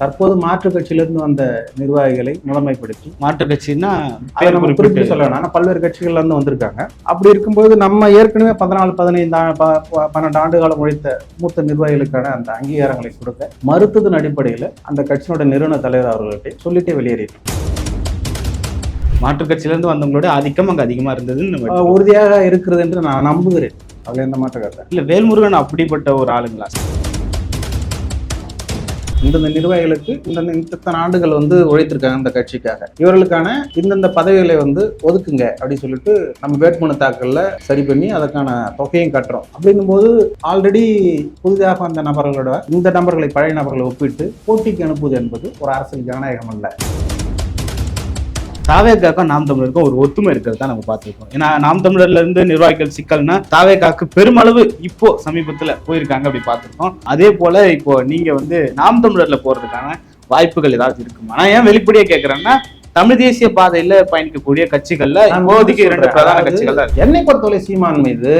தற்போது மாற்றுக் கட்சியிலிருந்து வந்த நிர்வாகிகளை முதன்மைப்படுத்தி மாற்று கட்சின்னா குறிப்பிட்டு குறிப்பிட்டு சொல்ல வேணாம் ஆனா பல்வேறு கட்சிகள்ல இருந்து வந்திருக்காங்க. அப்படி இருக்கும்போது நம்ம ஏற்கனவே பதினாலு பதினைந்து பன்னெண்டு ஆண்டு காலம் உழைத்த மூத்த நிர்வாகிகளுக்கான அந்த அங்கீகாரங்களை கொடுக்க மறுத்ததன் அடிப்படையில் அந்த கட்சியினோட நிறுவன தலைவர் அவர்கள்ட்ட சொல்லிட்டே வெளியேறிட்டார் மாற்று கட்சியில இருந்து வந்தவங்களோட ஆதிக்கம் அங்க அதிகமா இருந்ததுன்னு உறுதியாக இருக்கிறது என்று நான் நம்புகிறேன். அதுல எந்த மாற்ற கருத்து? இல்ல வேல்முருகன் அப்படிப்பட்ட ஒரு ஆளுங்களா? இந்தந்த நிர்வாகிகளுக்கு இந்தந்த இத்தனை ஆண்டுகள் வந்து உழைத்திருக்காங்க இந்த கட்சிக்காக. இவர்களுக்கான இந்தந்த பதவிகளை வந்து ஒதுக்குங்க அப்படின்னு சொல்லிட்டு நம்ம வேட்புமனு தாக்கல்ல சரி பண்ணி அதற்கான தொகையும் கட்டுறோம். அப்படின்னும் போது ஆல்ரெடி புதிதாக வந்த நபர்களோட இந்த நபர்களை பழைய நபர்களை ஒப்பிட்டு போட்டிக்கு அனுப்புவது என்பது ஒரு அரசியல் ஜனநாயகம் அல்ல. தாவேக்காக்கும் நாம் தமிழருக்கும் ஒரு ஒத்துமை இருக்கிறது தான் நம்ம பார்த்துருக்கோம் ஏன்னா நாம் தமிழர்ல இருந்து நிர்வாகிகள் சிக்கல்னா தாவேக்காக்கு பெருமளவு இப்போ சமீபத்துல போயிருக்காங்க அப்படி பார்த்துருக்கோம் அதே போல இப்போ நீங்க வந்து நாம் தமிழர்ல போறதுக்கான வாய்ப்புகள் ஏதாவது இருக்குமா நான் ஏன் வெளிப்படையா கேட்கறேன்னா தமிழ் தேசிய பாதையில பயணிக்கக்கூடிய கட்சிகள்ல இப்போதைக்கு இரண்டு. பிரதான கட்சிகள். என்னை பொறுத்தவரை சீமான் மீது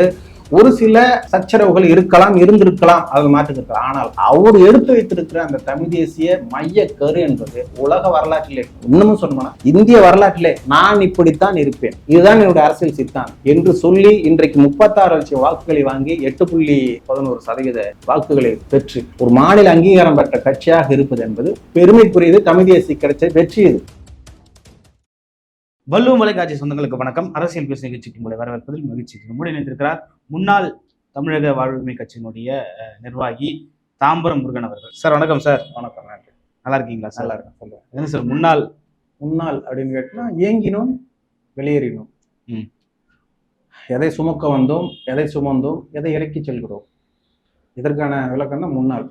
ஒரு சில சச்சரவுகள் இருக்கலாம் இருந்திருக்கலாம் அதை மாற்றிருக்கலாம் ஆனால் அவர் எடுத்து வைத்திருக்கிற அந்த தமிழ் தேசிய மைய கரு என்பது உலக வரலாற்றிலே இன்னமும் சொன்னா இந்திய வரலாற்றிலே நான் இப்படித்தான் இருப்பேன். இதுதான் என்னுடைய அரசியல் சித்தாந்தம். என்று சொல்லி இன்றைக்கு முப்பத்தாறு லட்சம் வாக்குகளை வாங்கி எட்டு புள்ளி பதினோரு சதவீத வாக்குகளை பெற்று ஒரு மாநில அங்கீகாரம் பெற்ற கட்சியாக இருப்பது என்பது பெருமைக்குரியது தமிழ் தேசிய கிடைச்ச வெற்றி இது வள்ளுவ மலைக்காட்சி சொந்தங்களுக்கு வணக்கம். அரசியல் பேசு நிகழ்ச்சிக்கு உங்களை வரவேற்பதில் மகிழ்ச்சி. நம்முடைய இணைந்திருக்கிறார் முன்னாள் தமிழக வாழ்வுரிமை கட்சியினுடைய நிர்வாகி தாம்பரம் முருகன் அவர்கள். சார் வணக்கம் சார். வணக்கம் நன்றி. நல்லா இருக்கீங்களா சார்? நல்லா இருக்கும் சொல்லுங்க. என்ன சார் முன்னாள்? முன்னாள் அப்படின்னு கேட்டா ஏங்கினோம் வெளியேறினோம். எதை சுமக்க வந்தோம் எதை சுமந்தோம் எதை இறக்கி செல்கிறோம். இதற்கான விளக்கம் தான் முன்னாள்.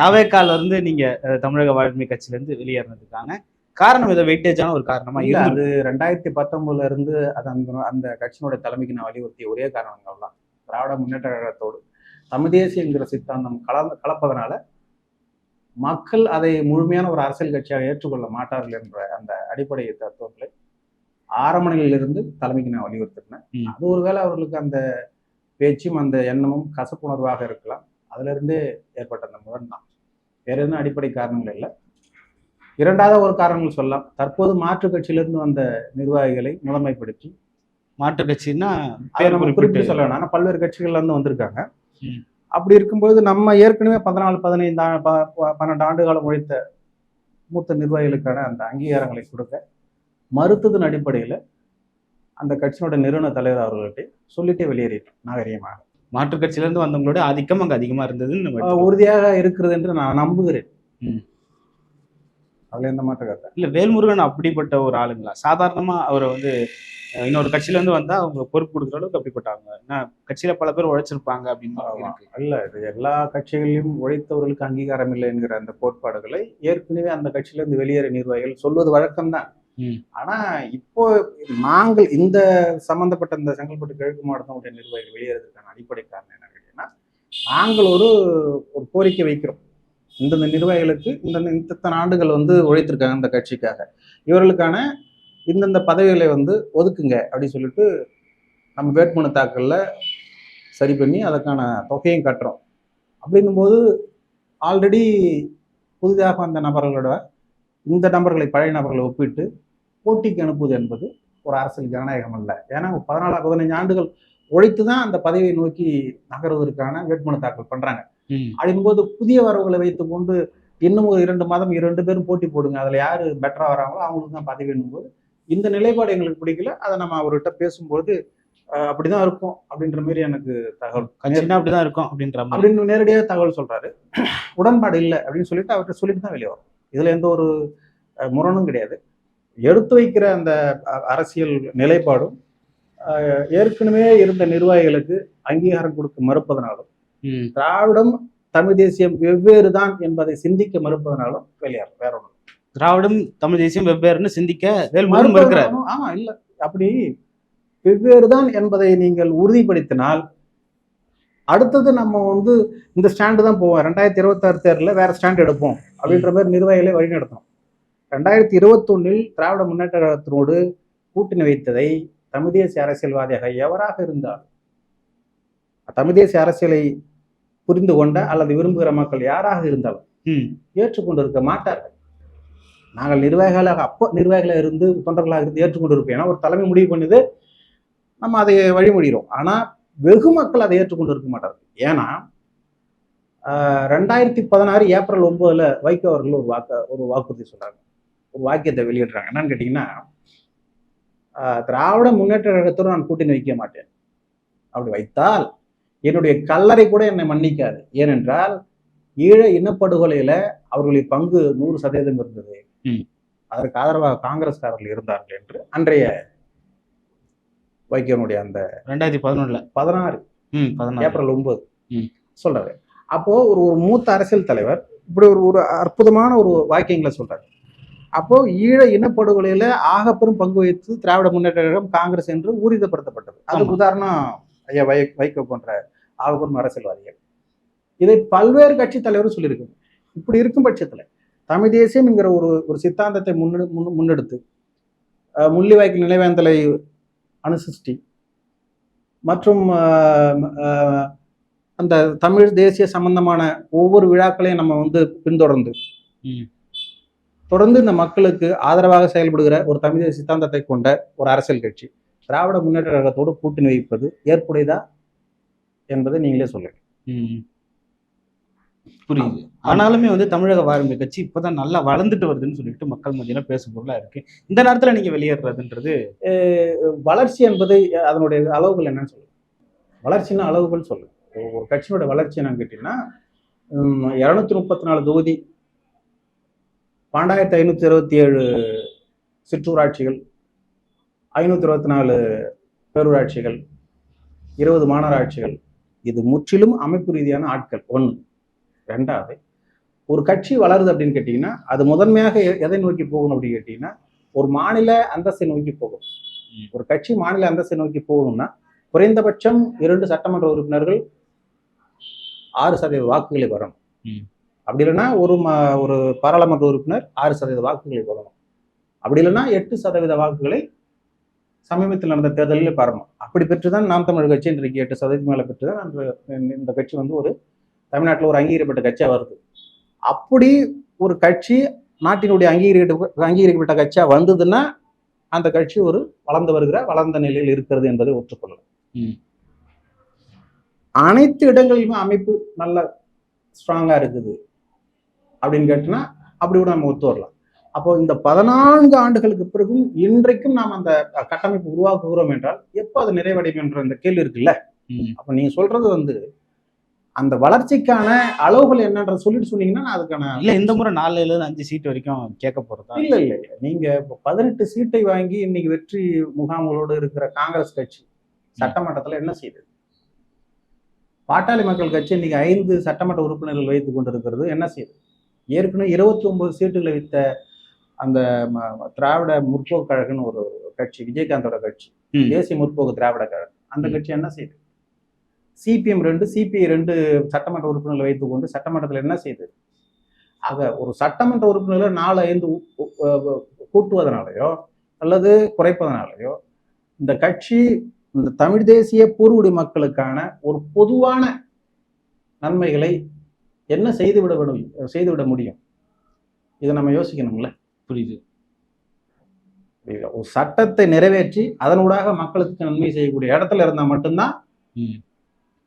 தாவேக்கால இருந்து நீங்க தமிழக வாழ்வுரிமை கட்சியில இருந்து வெளியேறினதுக்கான காரணம் இதை வெயிட்டேஜான ஒரு காரணமா இல்ல, அது ரெண்டாயிரத்தி பத்தொன்பதுல இருந்து அது அந்த அந்த கட்சியினுடைய தலைமைக்கு நான் வலியுறுத்திய ஒரே காரணங்கள் தான் திராவிட முன்னேற்ற கழகத்தோடு தமிழ் தேசியங்கிற சித்தாந்தம் கலந்து கலப்பதனால மக்கள் அதை முழுமையான ஒரு அரசியல் கட்சியாக ஏற்றுக்கொள்ள மாட்டார்கள் என்ற அந்த அடிப்படை தத்துவங்களை ஆரம்ப நிலையிலிருந்து தலைமைக்கு நான் வலியுறுத்தினேன். அது ஒருவேளை அவர்களுக்கு அந்த பேச்சும் அந்த எண்ணமும் கசப்புணர்வாக இருக்கலாம். அதுல இருந்தே ஏற்பட்ட அந்த முரண் தான் வேற எதுவும் அடிப்படை காரணங்கள் இல்லை. இரண்டாவது ஒரு காரணங்கள் சொல்லலாம் தற்போது மாற்றுக் கட்சியிலிருந்து வந்த நிர்வாகிகளை முதன்மைப்படுத்தி மாற்று கட்சின்னா குறிப்பிட்டு குறிப்பிட்டு சொல்ல வேணாம் ஆனா பல்வேறு கட்சிகள்ல இருந்து வந்திருக்காங்க. அப்படி இருக்கும்போது நம்ம ஏற்கனவே பதினாலு பதினைந்து பன்னெண்டு ஆண்டு காலம் உழைத்த மூத்த நிர்வாகிகளுக்கான அந்த அங்கீகாரங்களை கொடுக்க மறுத்ததன் அடிப்படையில் அந்த கட்சியினோட நிறுவன தலைவர் அவர்கள்ட்ட சொல்லிட்டே வெளியேறிட்டோம் நாகரிகமாக மாற்று கட்சியில இருந்து வந்தவங்களோட ஆதிக்கம் அங்க அதிகமா இருந்ததுன்னு. உறுதியாக இருக்கிறது என்று நான் நம்புகிறேன். அதுல எந்த மாற்ற கருத்து? இல்ல வேல்முருகன் அப்படிப்பட்ட ஒரு ஆளுங்களா? சாதாரணமா அவரை வந்து இன்னொரு கட்சியில இருந்து வந்தா அவங்க பொறுப்பு கொடுக்குற அளவுக்கு அப்படிப்பட்டவங்க ஏன்னா கட்சியில பல பேர் உழைச்சிருப்பாங்க அப்படின்னு அல்ல இது எல்லா கட்சிகளிலும் உழைத்தவர்களுக்கு அங்கீகாரம் இல்லை என்கிற அந்த கோட்பாடுகளை ஏற்கனவே அந்த கட்சியிலிருந்து வெளியேற நிர்வாகிகள் சொல்வது வழக்கம்தான். ஆனா இப்போ நாங்கள் இந்த சம்பந்தப்பட்ட இந்த செங்கல்பட்டு கிழக்கு மாவட்டத்தினுடைய நிர்வாகிகள் வெளியேறதுக்கான அடிப்படை காரணம் என்ன கேட்டீங்கன்னா நாங்கள் ஒரு ஒரு கோரிக்கை வைக்கிறோம். இந்தந்த நிர்வாகிகளுக்கு இந்தந்த இத்தனை ஆண்டுகள் வந்து உழைத்திருக்காங்க இந்த கட்சிக்காக. இவர்களுக்கான இந்தந்த பதவிகளை வந்து ஒதுக்குங்க அப்படின்னு சொல்லிட்டு நம்ம வேட்புமனு தாக்கலில் சரி பண்ணி அதற்கான தொகையும் கட்டுறோம். அப்படின்னும் போது ஆல்ரெடி புதிதாக வந்த நபர்களோட இந்த நபர்களை பழைய நபர்களை ஒப்பிட்டு போட்டிக்கு அனுப்புவது என்பது ஒரு அரசியல் ஜனநாயகம் அல்ல. ஏன்னா பதினாலு பதினைஞ்சு ஆண்டுகள் உழைத்து தான் அந்த பதவியை நோக்கி நகர்வதற்கான வேட்புமனு தாக்கல் பண்ணுறாங்க அப்படிங்கும்போது புதிய வரவுகளை வைத்துக்கொண்டு இன்னும் ஒரு இரண்டு மாதம் இரண்டு பேரும் போட்டி போடுங்க. அதுல யாரு பெட்டரா வராங்களோ அவங்களுக்கு தான் பதவி போது இந்த நிலைப்பாடு எங்களுக்கு பிடிக்கல. அதை நம்ம அவர்கிட்ட பேசும்போது அப்படிதான் இருக்கும் அப்படின்ற மாதிரி எனக்கு தகவல். கட்சினா அப்படிதான் இருக்கும் அப்படின்ற மாதிரி. அப்படின்னு நேரடியாக தகவல் சொல்றாரு. உடன்பாடு இல்லை அப்படின்னு சொல்லிட்டு அவர்கிட்ட சொல்லிட்டு தான் வெளியே வரும். இதுல எந்த ஒரு முரணும் கிடையாது. எடுத்து வைக்கிற அந்த அரசியல் நிலைப்பாடும் ஏற்கனவே இருந்த நிர்வாகிகளுக்கு அங்கீகாரம் கொடுக்க மறுப்பதனாலும். திராவிடம் தமிழ் தேசியம் வெவ்வேறு தான் என்பதை சிந்திக்க மறுப்பதனாலும் வெளியாகும் வேற ஒன்றும் திராவிடம் தமிழ் தேசியம் வெவ்வேறுன்னு சிந்திக்க வேல்முருகன் மறுப்பதனாலும் ஆமா இல்ல. அப்படி வெவ்வேறு தான் என்பதை நீங்கள் உறுதிப்படுத்தினால் அடுத்தது நம்ம வந்து இந்த ஸ்டாண்டு தான் போவோம். ரெண்டாயிரத்தி இருபத்தாறு தேர்தலில் வேற ஸ்டாண்ட் எடுப்போம் அப்படின்ற மாதிரி நிர்வாகிகளை வழிநடத்தும் ரெண்டாயிரத்தி இருபத்தொன்னில் திராவிட முன்னேற்ற கழகத்தினோடு கூட்டணி வைத்ததை தமிழ் தேசிய அரசியல்வாதியாக எவராக இருந்தால் தமிழ் தேசிய அரசியலை புரிந்து கொண்ட அல்லது விரும்புகிற மக்கள் யாராக இருந்தாலும் ம். ஏற்றுக்கொண்டு இருக்க மாட்டார்கள். நாங்கள் நிர்வாகிகளாக அப்போ நிர்வாகிகளாக இருந்து தொண்டர்களாக இருந்து ஏற்றுக்கொண்டு இருப்போம் ஏன்னா ஒரு தலைமை முடிவு பண்ணுது நம்ம அதை வழிமொழிகிறோம் ஆனால் வெகு மக்கள் அதை ஏற்றுக்கொண்டு இருக்க மாட்டார்கள். ஏன்னா ரெண்டாயிரத்தி பதினாறு ஏப்ரல் ஒன்பதுல வைகோ அவர்கள் ஒரு வாக்க ஒரு வாக்குறுதி சொல்றாங்க ஒரு வாக்கியத்தை வெளியிடுறாங்க. என்னன்னு கேட்டிங்கன்னா திராவிட முன்னேற்ற கழகத்தோடு நான் கூட்டணி வைக்க மாட்டேன். அப்படி வைத்தால் என்னுடைய கல்லறை கூட என்னை மன்னிக்காது. ஏனென்றால் ஈழ இனப்படுகொலையில அவர்களுடைய பங்கு நூறு சதவீதம் இருந்தது. அதற்கு ஆதரவாக காங்கிரஸ்காரர்கள் இருந்தார்கள் என்று அன்றைய வைக்கோனுடைய அந்த ரெண்டாயிரத்தி பதினொன்றுல பதினாறு ஏப்ரல் ஒன்பது. சொல்றாரு. அப்போ ஒரு ஒரு மூத்த அரசியல் தலைவர் இப்படி ஒரு ஒரு அற்புதமான ஒரு வாக்கியங்களை சொல்றாரு. அப்போ ஈழ இனப்படுகொலையில ஆகப்பெரும் பங்கு வகித்து திராவிட முன்னேற்ற கழகம் காங்கிரஸ் என்று ஊரிதப்படுத்தப்பட்டது அதுக்கு. உதாரணம் ஐயா வை வைகோ போன்ற ஆகப்பெரும் அரசியல்வாதிகள் இதை பல்வேறு கட்சி தலைவரும் சொல்லியிருக்காங்க இப்படி இருக்கும் பட்சத்துல தமிழ் தேசியம் என்கிற ஒரு ஒரு சித்தாந்தத்தை முன்னெடு முன் முன்னெடுத்து முள்ளிவாய்க்கு நினைவேந்தலை அணுசிருஷ்டி மற்றும் அந்த தமிழ் தேசிய சம்பந்தமான ஒவ்வொரு விழாக்களையும் நம்ம வந்து பின்தொடர்ந்து. தொடர்ந்து இந்த மக்களுக்கு ஆதரவாக செயல்படுகிற ஒரு தமிழ் சித்தாந்தத்தை கொண்ட ஒரு அரசியல் கட்சி திராவிட முன்னேற்ற கழகத்தோடு கூட்டணி வைப்பது ஏற்புடையதா என்பதை நீங்களே சொல்லுங்க. புரியுது. ஆனாலுமே வந்து தமிழக வாரிமை கட்சி இப்பதான் நல்லா வளர்ந்துட்டு வருதுன்னு சொல்லிட்டு மக்கள் மத்தியில பேசும் பொருளா இருக்கு. இந்த நேரத்துல நீங்க வெளியேறதுன்றது வளர்ச்சி என்பது அதனுடைய அளவுகள் என்னன்னு சொல்லுங்க. வளர்ச்சின்னா அளவுகள் சொல்லு ஒரு- ஒரு கட்சியோட வளர்ச்சி என்னன்னு கேட்டீங்கன்னா இரநூத்தி முப்பத்தி நாலு தொகுதி பன்னெண்டாயிரத்தி ஐநூற்றி இருபத்தி ஏழு சிற்றூராட்சிகள் ஐநூற்றி இருபத்தி நாலு பேரூராட்சிகள் இருபது மாநகராட்சிகள் இது முற்றிலும் அமைப்பு ரீதியான ஆட்கள். ஒன்று ரெண்டாவது ஒரு கட்சி வளருது அப்படின்னு கேட்டிங்கன்னா அது முதன்மையாக எதை நோக்கி போகணும் அப்படின்னு கேட்டிங்கன்னா ஒரு மாநில அந்தஸ்தை நோக்கி போகும். ஒரு கட்சி மாநில அந்தஸ்தை நோக்கி போகணும்னா குறைந்தபட்சம் இரண்டு சட்டமன்ற உறுப்பினர்கள் ஆறு சதவீத வாக்குகளை வரணும். அப்படி இல்லைன்னா ஒரு ஒரு பாராளுமன்ற உறுப்பினர் ஆறு சதவீத வாக்குகளை வரணும் அப்படி இல்லைன்னா எட்டு சதவீத வாக்குகளை சமீபத்தில் நடந்த தேர்தலில் பெறணும் அப்படி பெற்றுதான் நாம் தமிழர் கட்சி இன்றைக்கு எட்டு சதவீதம் மேலே பெற்றுதான். அன்று இந்த- கட்சி வந்து ஒரு தமிழ்நாட்டில் ஒரு அங்கீகரிக்கப்பட்ட கட்சியாக வருது. அப்படி ஒரு கட்சி நாட்டினுடைய அங்கீகரிக்கப்பட்ட அங்கீகரிக்கப்பட்ட கட்சியா வந்ததுன்னா அந்த கட்சி ஒரு வளர்ந்து வருகிற வளர்ந்த நிலையில் இருக்கிறது என்பதை ஒற்றுக்கொள்ளலாம். அனைத்து இடங்களிலுமே அமைப்பு நல்ல ஸ்ட்ராங்கா இருக்குது அப்படின்னு கேட்டோம்னா அப்படி கூட நம்ம ஒத்து வரலாம். அப்போ இந்த பதினான்கு ஆண்டுகளுக்கு பிறகும் இன்றைக்கும் நாம் அந்த கட்டமைப்பு உருவாக்குகிறோம் என்றால் எப்போ அது நிறைவடையும் என்ற இந்த கேள்வி இருக்குல்ல. அப்போ நீங்க சொல்றது வந்து அந்த வளர்ச்சிக்கான அளவுகள் என்னன்றத சொல்லிட்டு சொன்னீங்கன்னா அதுக்கான இல்ல இந்த முறை நாலுல இருந்து அஞ்சு சீட் வரைக்கும் கேட்க போறதா? இல்ல இல்ல நீங்க இப்போ பதினெட்டு சீட்டை வாங்கி இன்னைக்கு வெற்றி முகாம்களோடு இருக்கிற காங்கிரஸ் கட்சி சட்டமன்றத்துல என்ன செய்யுது பாட்டாளி மக்கள் கட்சி இன்னைக்கு ஐந்து சட்டமன்ற உறுப்பினர்கள் வைத்துக் கொண்டிருக்கிறது. என்ன செய்யுது ஏற்கனவே இருபத்தி ஒன்பது சீட்டுகளை வைத்த அந்த திராவிட முற்போக்கு கழகம்னு ஒரு கட்சி விஜயகாந்தோட கட்சி. தேசிய முற்போக்கு திராவிட கழகம். அந்த. கட்சி என்ன செய்யுது சிபிஎம் ரெண்டு சிபிஐ ரெண்டு சட்டமன்ற உறுப்பினர்களை வைத்துக்கொண்டு சட்டமன்றத்தில் என்ன செய்யுது ஆக ஒரு சட்டமன்ற உறுப்பினர்கள் நாலு ஐந்து கூட்டுவதனாலயோ அல்லது குறைப்பதனாலயோ இந்த கட்சி இந்த தமிழ் தேசிய பூர்வடி மக்களுக்கான ஒரு பொதுவான நன்மைகளை என்ன செய்துவிட விடும் செய்துவிட முடியும்? இதை நம்ம யோசிக்கணும்ல. புரியுது? ஒரு சட்டத்தை நிறைவேற்றி அதனூடாக மக்களுக்கு நன்மை செய்யக்கூடிய இடத்துல இருந்தா மட்டும்தான்.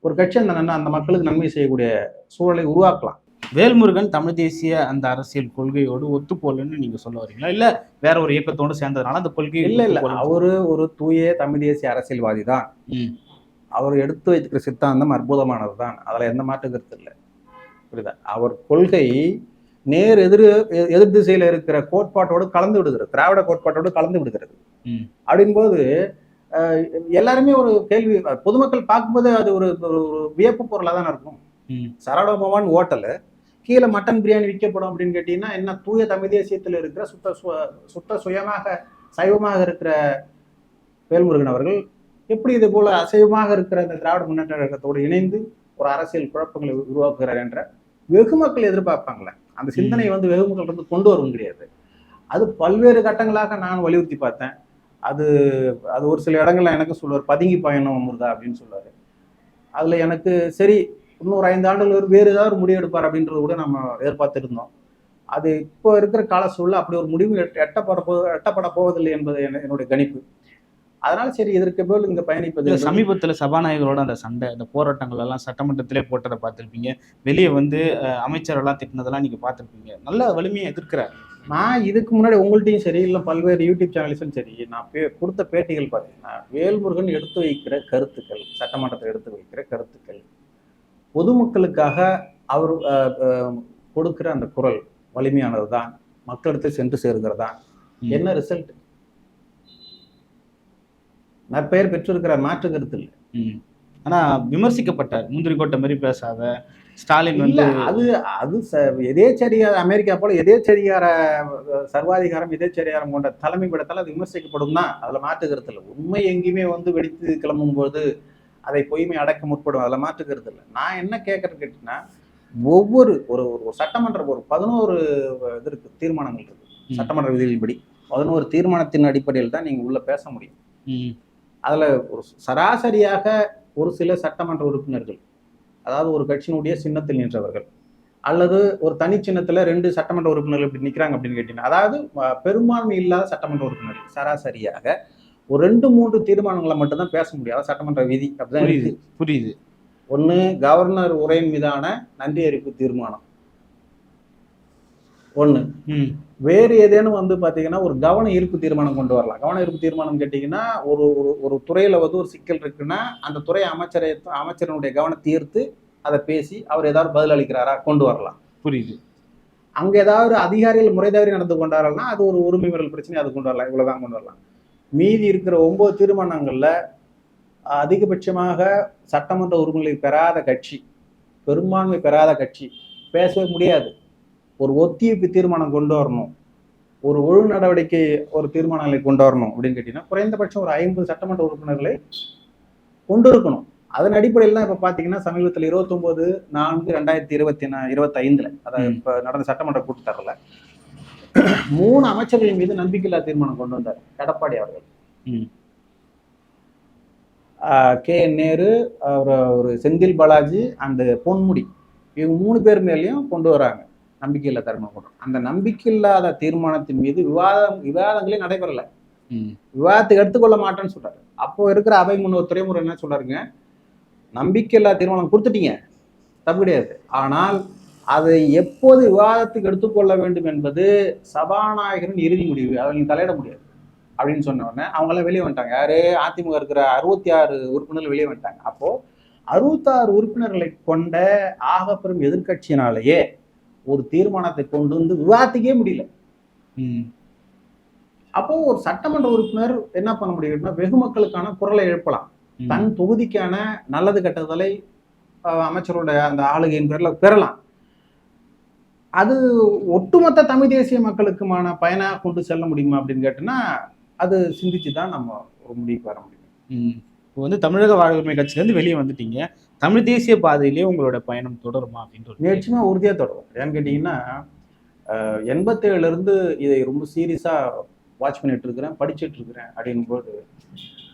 ஒரு கட்சி அந்த நன்மை அந்த மக்களுக்கு நன்மை செய்யக்கூடிய சூழலை உருவாக்கலாம். வேல்முருகன் தமிழ் தேசிய அந்த அரசியல் கொள்கையோடு ஒத்து போகலன்னு நீங்க சொல்ல வரீங்களா? இல்ல வேற ஒரு இயக்கத்தோடு சேர்ந்ததுனால அந்த கொள்கை இல்ல இல்ல. அவரு ஒரு தூய தமிழ் தேசிய அரசியல்வாதி தான். அவர் எடுத்து வைத்திருக்கிற சித்தாந்தம் அற்புதமானது தான் அதுல எந்த மாற்று கருத்து இல்லை. புரியுதா? அவர் கொள்கை நேர் எதிர் எதிர் திசையில இருக்கிற கோட்பாட்டோடு கலந்து விடுகிறது. திராவிட கோட்பாட்டோடு கலந்து விடுகிறது. அஹ், எல்லாருமே ஒரு கேள்வி பொதுமக்கள் பார்க்கும்போது அது ஒரு ஒரு வியப்பு பொருளாக தானே இருக்கும். ம். சரவண பவன் ஹோட்டலு கீழே மட்டன் பிரியாணி விற்கப்படும் அப்படின்னு கேட்டீங்கன்னா என்ன தூய தமிழ் தேசியத்தில் இருக்கிற சுத்த சு- சுத்த சுயமாக சைவமாக இருக்கிற வேல்முருகன் அவர்கள் எப்படி இது போல அசைவமாக இருக்கிற இந்த திராவிட முன்னேற்ற கழகத்தோடு இணைந்து ஒரு அரசியல் குழப்பங்களை உருவாக்குகிறார் என்ற வெகு மக்கள் எதிர்பார்ப்பாங்களே அந்த சிந்தனையை வந்து வெகு வந்து கொண்டு வரவும் கிடையாது. அது பல்வேறு கட்டங்களாக நான் வலியுறுத்தி பார்த்தேன். அது அது ஒரு சில இடங்கள்ல எனக்கு சொல்லுவார் பதுங்கி பயணம் அமிர்தா அப்படின்னு சொல்லுவார். அதில் எனக்கு சரி இன்னொரு ஐந்து ஆண்டுகள் வேறு ஏதாவது ஒரு முடிவு எடுப்பார் அப்படின்றது கூட நம்ம எதிர்பார்த்துருந்தோம். அது இப்போ இருக்கிற கால சூழலில் அப்படி ஒரு முடிவு எட்டப்பட போ எட்டப்பட போவதில்லை என்பது என்ன- என்னுடைய கணிப்பு. அதனால சரி இதற்கு மேல் இங்க பயணிப்பது சமீபத்துல சபாநாயகரோட அந்த சண்டை அந்த போராட்டங்கள் எல்லாம் சட்டமன்றத்திலே போட்டதை பார்த்திருப்பீங்க. வெளியே வந்து அமைச்சரெல்லாம் திட்டினதெல்லாம் நீங்க பார்த்திருப்பீங்க. நல்ல வலிமையை எதிர்க்கிறார். நான் இதுக்கு முன்னாடி உங்கள்ட்டையும் சரி இல்லை பல்வேறு யூடியூப் சேனல்ஸும் சரி நான் பே கொடுத்த பேட்டிகள் பார்த்தீங்கன்னா வேல்முருகன் எடுத்து வைக்கிற கருத்துக்கள் சட்டமன்றத்தில் எடுத்து வைக்கிற கருத்துக்கள் பொதுமக்களுக்காக அவர் கொடுக்கிற அந்த குரல் வலிமையானது தான் மக்களிடத்தில் சென்று சேருகிறதா. என்ன ரிசல்ட் நற்பெயர் பெற்றிருக்கிற மாற்று கருத்து இல்லை. ஆனா விமர்சிக்கப்பட்டார். முந்திரி கோட்டை மாதிரி பேசாத. ஸ்டாலின் வந்து அது அது எதேச்சதிகார அமெரிக்கா போல எதேச்சதிகார அஹ், சர்வாதிகாரம் எதேச்சதிகாரம் கொண்ட தலைமை படத்தால் அது விமர்சிக்கப்படும் தான். அதுல மாற்று கருத்து இல்லை. உண்மை எங்கேயுமே வந்து வெடித்து கிளம்பும் போது அதை பொய்மை அடக்க முற்படும். அதுல மாற்று கருத்து இல்லை. நான் என்ன கேட்கறது கேட்டீங்கன்னா ஒவ்வொரு ஒரு ஒரு சட்டமன்ற ஒரு பதினோரு இது இருக்கு தீர்மானங்கள் இருக்கு. சட்டமன்ற விதிகளின்படி. பதினோரு தீர்மானத்தின் அடிப்படையில் தான் நீங்க உள்ள பேச முடியும். அதுல ஒரு சராசரியாக ஒரு சில சட்டமன்ற உறுப்பினர்கள் அதாவது ஒரு கட்சியினுடைய சின்னத்தில் நின்றவர்கள் அல்லது ஒரு தனி சின்னத்துல ரெண்டு சட்டமன்ற உறுப்பினர்கள் இப்படி நிக்கிறாங்க அப்படின்னு கேட்டீங்கன்னா அதாவது பெரும்பான்மை இல்லாத சட்டமன்ற உறுப்பினர்கள். சராசரியாக ஒரு ரெண்டு மூன்று தீர்மானங்களை மட்டும்தான் பேச முடியும். அதாவது சட்டமன்ற விதி அப்படிதான் புரியுது புரியுது. ஒண்ணு கவர்னர் உரையின் மீதான நன்றி அறிவிப்பு தீர்மானம். ஒண்ணு ம், வேறு ஏதேனும் வந்து பாத்தீங்கன்னா ஒரு கவன ஈர்ப்பு தீர்மானம் கொண்டு வரலாம். கவன ஈர்ப்பு தீர்மானம் கேட்டீங்கன்னா ஒரு ஒரு ஒரு துறையில வந்து ஒரு சிக்கல் இருக்குன்னா அந்த துறை அமைச்சரை அமைச்சரினுடைய கவனத்தை ஈர்த்து அதை பேசி அவர் ஏதாவது பதில் அளிக்கிறாரா கொண்டு வரலாம். புரியுது. அங்க ஏதாவது அதிகாரிகள் முறை தவறி நடந்து கொண்டார்கள்னா அது ஒரு உரிமை மீறல் பிரச்சனை அது கொண்டு வரலாம். இவ்வளவுதான் கொண்டு வரலாம். மீதி இருக்கிற ஒன்பது தீர்மானங்கள்ல அதிகபட்சமாக சட்டமன்ற உரிமைகளை பெறாத கட்சி பெரும்பான்மை பெறாத கட்சி பேசவே முடியாது. ஒரு ஒத்திவைப்பு தீர்மானம் கொண்டு வரணும். ஒரு ஒழுங்கு நடவடிக்கை ஒரு தீர்மானங்களை கொண்டு வரணும் அப்படின்னு கேட்டீங்கன்னா குறைந்தபட்சம் ஒரு ஐம்பது சட்டமன்ற உறுப்பினர்களை கொண்டு இருக்கணும். அதன் அடிப்படையில் தான் இப்போ பார்த்தீங்கன்னா சமீபத்தில் இருபத்தொம்போது நான்கு ரெண்டாயிரத்தி இருபத்தி இருபத்தி ஐந்துல அதாவது. இப்போ நடந்த சட்டமன்ற கூட்டத்தொடரில் மூணு அமைச்சர்கள் மீது நம்பிக்கையில்லா தீர்மானம் கொண்டு வந்தார். எடப்பாடி அவர்கள். ம். கே என் நேரு ஒரு ஒரு செந்தில் பாலாஜி அண்டு பொன்முடி. இவங்க மூணு பேர் மேலேயும் கொண்டு வராங்க. நம்பிக்கையில்லா தீர்மானம் வராங்க. அந்த நம்பிக்கையில்லாத தீர்மானத்தின் மீது விவாதம் விவாதங்களே நடைபெறல. ம், விவாதத்துக்கு எடுத்துக்கொள்ள மாட்டேன்னு சொல்றாரு. அப்போ இருக்கிற அவை முன்னோர் துறைமுறை என்ன சொல்றாருங்க? நம்பிக்கையில்லா தீர்மானம் கொடுத்துட்டீங்க. தப்பு கிடையாது. ஆனால் அதை எப்போது விவாதத்துக்கு எடுத்துக்கொள்ள வேண்டும் என்பது சபாநாயகரின் இறுதி முடிவு. அதை தலையிட முடியாது. அப்படின்னு சொன்ன உடனே அவங்களாம் வெளியே வந்துட்டாங்க. யாரு? அதிமுக இருக்கிற அறுபத்தி ஆறு உறுப்பினர்கள் வெளியே வந்துட்டாங்க. அப்போ அறுபத்தாறு உறுப்பினர்களை கொண்ட ஆகப்பெரும் எதிர்க்கட்சியினாலேயே ஒரு தீர்மானத்தை கொண்டு வந்து விவாதத்துக்கே முடியல. அப்போ ஒரு சட்டமன்ற உறுப்பினர் என்ன பண்ண முடியும்னா வெகு மக்களுக்கான குரலை எழுப்பலாம். தன் தொகுதிக்கான நல்லது கெட்டதலை அஹ், அமைச்சருடைய அந்த ஆளுகையின் பேர்ல பெறலாம். அது ஒட்டுமொத்த தமிழ் தேசிய மக்களுக்குமான பயனா கொண்டு செல்ல முடியுமா அப்படின்னு கேட்டோம்னா அது சிந்திச்சு தான் நம்ம ஒரு முடிவுக்கு வர முடியும். இப்போ வந்து தமிழக வாழ்வுரிமை கட்சியிலேருந்து வெளியே வந்துட்டீங்க. தமிழ் தேசிய பாதையிலே உங்களோட பயணம் தொடருமா அப்படின்ற ஒரு நிச்சயமா உறுதியா தொடரும். ஏன்னு கேட்டீங்கன்னா எண்பத்தேழுல இருந்து இதை ரொம்ப சீரியஸா வாட்ச் பண்ணிட்டு இருக்கிறேன் படிச்சுட்டு இருக்கிறேன் அப்படின்னும் போது